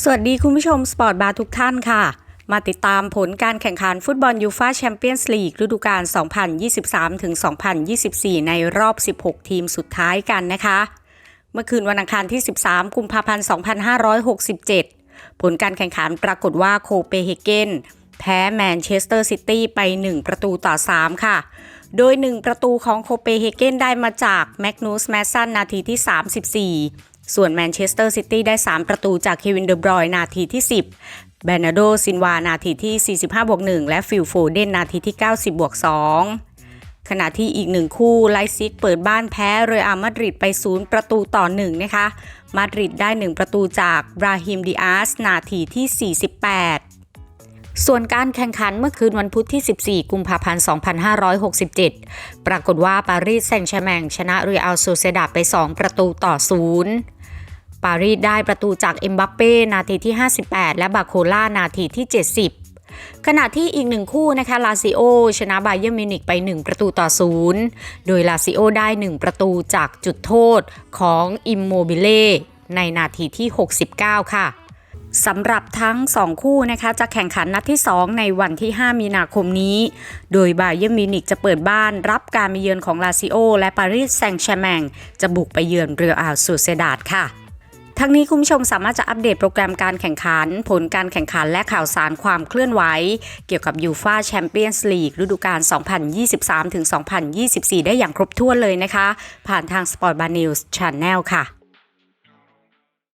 สวัสดีคุณผู้ชมสปอร์ตบาร์ทุกท่านค่ะ มาติดตามผลการแข่งขันฟุตบอลยูฟาแชมเปี้ยนส์ลีกฤดูกาล 2023-2024 ในรอบ 16 ทีมสุดท้ายกันนะคะ เมื่อคืนวันอังคารที่ 13 กุมภาพันธ์ 2567 ผลการแข่งขันปรากฏว่าโคเปเฮเกนแพ้แมนเชสเตอร์ซิตี้ไป 1 ประตูต่อ 3 ค่ะ โดย 1 ประตูของโคเปเฮเกนได้มาจากแมกนูสแมสซันนาทีที่ 34 ส่วนแมนเชสเตอร์ซิตี้ได้ 3 ประตูจากเควินเดอบรอยน์นาทีที่ 10แบนาโดซินวา นาทีที่ 45บวก1และฟิลโฟเดน นาทีที่ 90บวก2ขณะที่อีกหนึ่งคู่ไลซิกเปิดบ้านแพ้เรอัลมาดริดไป 0 ประตูต่อ 1 นะคะ มาดริดได้ 1 ประตูจากบราฮิมดิอาส นาทีที่ 48 ส่วนการแข่งขันเมื่อคืนวันพุธที่ 14 กุมภาพันธ์ 2567 ปรากฏว่าปารีสแซงต์แชร์แมงชนะเรอัลโซเซดาไป 2 ประตูต่อ 0 ปารีสได้ประตูจากเอ็มบัปเป้นาทีที่ 58 และบาโคล่านาทีที่ 70ขณะที่อีกหนึ่งคู่นะคะลาซิโอชนะบาเยอร์มิวนิกไป 1 ประตูต่อ0โดยลาซิโอได้ 1 ประตูจากจุดโทษของอิมโมบิเล่ในนาทีที่ 69 ค่ะสำหรับทั้ง 2 คู่นะคะจะแข่งขันนัดที่ 2 ในวันที่ 5 มีนาคมนี้ โดยบาเยอร์มิวนิกจะเปิดบ้านรับการมาเยือนของลาซิโอและปารีสแซงต์แชร์แมงจะบุกไปเยือนเรอัลซูเซดาดค่ะ ทั้งนี้คุณผู้ชมสามารถจะอัปเดตโปรแกรมการแข่งขัน ผลการแข่งขันและข่าวสารความเคลื่อนไหว เกี่ยวกับยูฟาแชมเปี้ยนส์ลีกฤดูกาล 2023-2024 ได้อย่างครบถ้วนเลยนะคะ ผ่านทาง Sport Bar News Channel ค่ะ